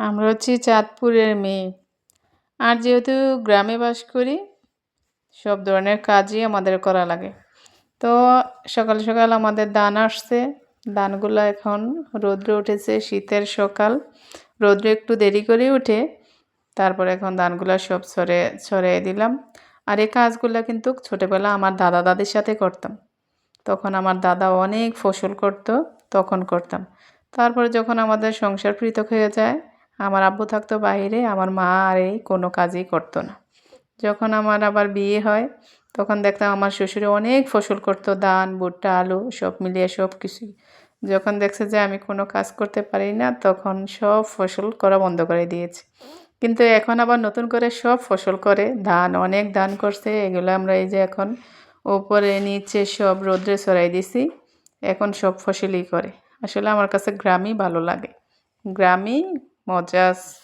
আমরা হচ্ছি চাঁদপুরের মেয়ে। আর যেহেতু গ্রামে বাস করি, সব ধরনের কাজই আমাদের করা লাগে। তো সকাল সকাল আমাদের দান আসছে। দানগুলো এখন রৌদ্রে উঠেছে, শীতের সকাল। রৌদ্রে একটু দেরি করে উঠে, তারপর এখন দানগুলো সব ছড়ে ছড়িয়ে দিলাম। আর এই কাজগুলো কিন্তু ছোটোবেলা আমার দাদা দাদির সাথে করতাম। তখন আমার দাদা অনেক ফসল করত, তখন করতাম। তারপরে যখন আমাদের সংসার পৃথক হয়ে যায় আমার আব্বু থাকতো বাইরে, আমার মা আর এই কোনো কাজই করতো না। যখন আমার আবার বিয়ে হয়, তখন দেখতাম আমার শ্বশুরে অনেক ফসল করতো, ধান, ভুট্টা, আলু, সব মিলিয়ে সব কিছুই। যখন দেখছে যে আমি কোনো কাজ করতে পারি না, তখন সব ফসল করা বন্ধ করে দিয়েছে। কিন্তু এখন আবার নতুন করে সব ফসল করে, ধান, অনেক ধান করছে, এগুলো আমরা এই যে এখন ওপরে নিচে সব রোদ্রে ছড়াই দিছি, এখন সব ফসলই করে। আসলে আমার কাছে গ্রামই ভালো লাগে। গ্রামই Or just.